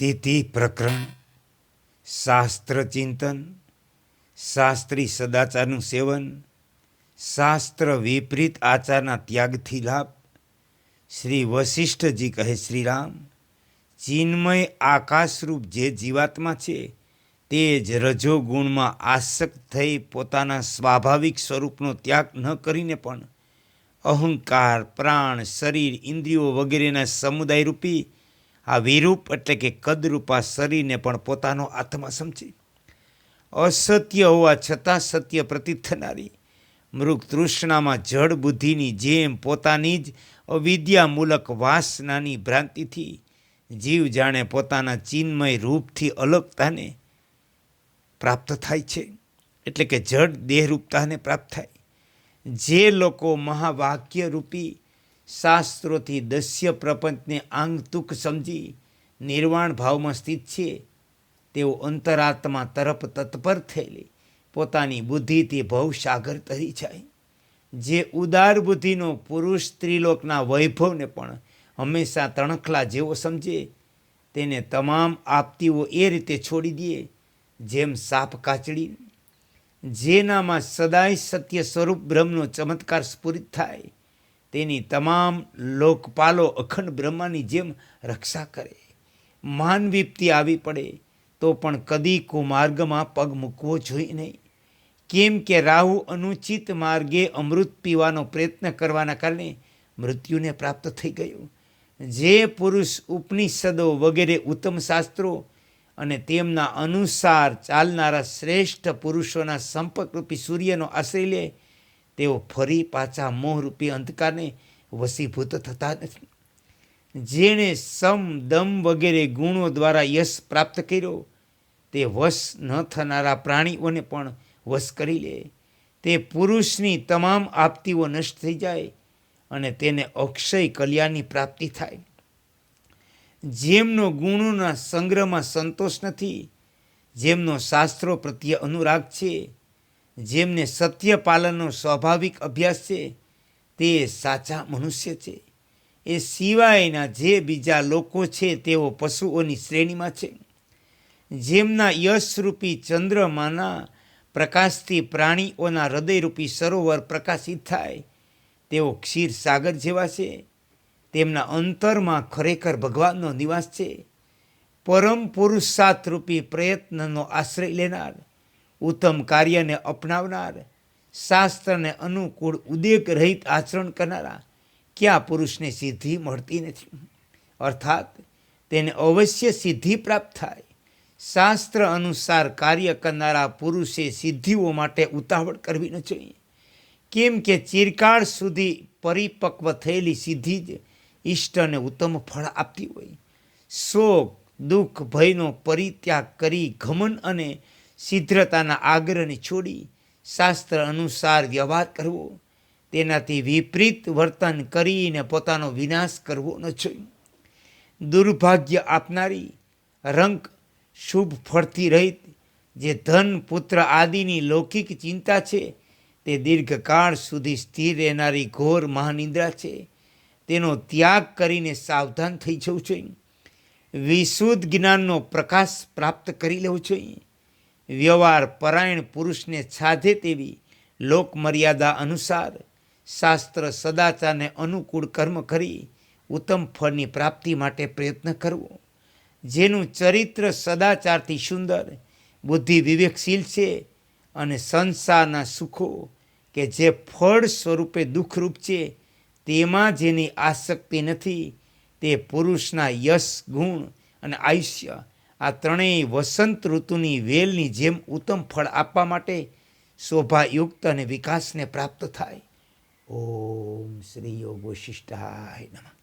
સ્થિતિ પ્રકરણ શાસ્ત્ર ચિંતન શાસ્ત્રી સદાચારનું સેવન, શાસ્ત્ર વિપરીત આચારના ત્યાગથી લાભ. શ્રી વશિષ્ઠજી કહે, શ્રીરામ, ચિન્મય આકાશરૂપ જે જીવાત્મા છે, તે જ રજોગુણમાં આસક્ત થઈ પોતાના સ્વાભાવિક સ્વરૂપનો ત્યાગ ન કરીને પણ અહંકાર, પ્રાણ, શરીર, ઇન્દ્રિયો વગેરેના સમુદાય રૂપી આ વિરૂપ એટલે કે કદરૂપા શરીરને પણ પોતાનો આત્મા સમજે. અસત્ય હોવા છતાં સત્ય પ્રતીત થનારી. મૃગ તૃષ્ણામાં જળ બુદ્ધિની જેમ પોતાની જ અવિદ્યામૂલક વાસનાની ભ્રાંતિથી. જીવ જાણે પોતાના ચિન્મય રૂપથી અલગતાને પ્રાપ્ત થાય છે. એટલે કે જડ દેહરૂપતાને પ્રાપ્ત થાય. જે લોકો મહાવાક્ય રૂપી શાસ્ત્રોથી દસ્ય પ્રપંચને આંગતુક સમજી નિર્વાણ ભાવમાં સ્થિત છે. તેઓ અંતરાત્મા તરફ તત્પર થયેલી. પોતાની બુદ્ધિથી ભવસાગર તરી જાય. જે ઉદાર બુદ્ધિનો પુરુષ સ્ત્રીલોકના વૈભવને પણ હંમેશા તણખલા જેવો સમજે. તેને તમામ આપતીઓ એ રીતે છોડી દે, જેમ સાપ કાચડી જેનામાં સદાય સત્ય સ્વરૂપ બ્રહ્મનો ચમત્કાર સ્ફુરિત થાય. તેની તમામ લોકપાલો અખંડ બ્રહ્માની જેમ રક્ષા કરે. માન વિપત્તિ આવી પડે, તો પણ કદી કુમાર્ગમાં પગ મૂકવો જોઈએ નહીં. કેમ કે રાહુ અનુચિત માર્ગે અમૃત પીવાનો પ્રયત્ન કરવાના કારણે મૃત્યુને પ્રાપ્ત થઈ ગયું. જે પુરુષ ઉપનિષદો વગેરે ઉત્તમ શાસ્ત્રો અને તેમના અનુસાર ચાલનારા શ્રેષ્ઠ પુરુષોના સંપર્કરૂપી સૂર્યનો આશ્રય લે તેઓ ફરી પાછા મોહરૂપી અંધકારને વસીભૂત થતા નથી. જેણે સમ, દમ વગેરે ગુણો દ્વારા યશ પ્રાપ્ત કર્યો, તે વશ ન થનારા પ્રાણીઓને પણ વશ કરી લે. તે પુરુષની તમામ આપતીઓ નષ્ટ થઈ જાય અને તેને અક્ષય કલ્યાણની પ્રાપ્તિ થાય. જેમનો ગુણોના સંગ્રહમાં સંતોષ નથી, જેમનો શાસ્ત્રો પ્રત્યે અનુરાગ છે જેમને સત્ય પાલનનો સ્વાભાવિક અભ્યાસ છે, તે સાચા મનુષ્ય છે. એ સિવાયના જે બીજા લોકો છે, તેઓ પશુઓની શ્રેણીમાં છે. જેમના યશરૂપી ચંદ્રમાના પ્રકાશથી પ્રાણીઓના હૃદયરૂપી સરોવર પ્રકાશિત થાય, તેઓ ક્ષીર સાગર જેવા છે. તેમના અંતરમાં ખરેખર ભગવાનનો નિવાસ છે. પરમ પુરુષાર્થરૂપી પ્રયત્નનો આશ્રય લેનાર ઉત્તમ કાર્યને અપનાવનાર, શાસ્ત્રને અનુકૂળ ઉદેક રહિત આચરણ કરનારા ક્યાં પુરુષને સિદ્ધિ મળતી નથી? અર્થાત, તેને અવશ્ય સિદ્ધિ પ્રાપ્ત થાય. શાસ્ત્ર અનુસાર કાર્ય કરનારા પુરુષે સિદ્ધિઓ માટે ઉતાવળ કરવી ન જોઈએ. કેમ કે ચિરકાળ સુધી પરિપક્વ થયેલી સિદ્ધિ જ ઈષ્ટને ઉત્તમ ફળ આપતી હોય. શોક, દુઃખ, ભયનો પરિત્યાગ કરી ઘમન અને શીઘ્રતાના આગ્રહને છોડી શાસ્ત્ર અનુસાર વ્યવહાર કરવો, તેનાથી વિપરીત વર્તન કરીને પોતાનો વિનાશ કરવો ન જોઈએ. દુર્ભાગ્ય આપનારી રંગ શુભ ફળથી રહિત, જે ધન, પુત્ર આદિની લૌકિક ચિંતા છે, તે દીર્ઘકાળ સુધી સ્થિર રહેનારી ઘોર મહાનિંદ્રા છે. તેનો ત્યાગ કરીને સાવધાન થઈ જવું જોઈએ. વિશુદ્ધ જ્ઞાનનો પ્રકાશ પ્રાપ્ત કરી લેવો જોઈએ. વ્યવહાર પરાયણ પુરુષને સાધે તેવી લોકમર્યાદા અનુસાર શાસ્ત્ર સદાચારને અનુકૂળ કર્મ કરી ઉત્તમ ફળની પ્રાપ્તિ માટે પ્રયત્ન કરવો. જેનું ચરિત્ર સદાચારથી સુંદર, બુદ્ધિ વિવેકશીલ છે અને સંસારના સુખો કે જે ફળ સ્વરૂપે દુઃખરૂપ છે, તેમાં જેની આસક્તિ નથી, તે પુરુષના યશ, ગુણ અને આયુષ્ય આ ત્રણેય વસંત ઋતુની વેલની જેમ ઉત્તમ ફળ આપવા માટે શોભાયુક્ત અને વિકાસને પ્રાપ્ત થાય. ઓમ શ્રી યોગ વશિષ્ઠાય નમઃ.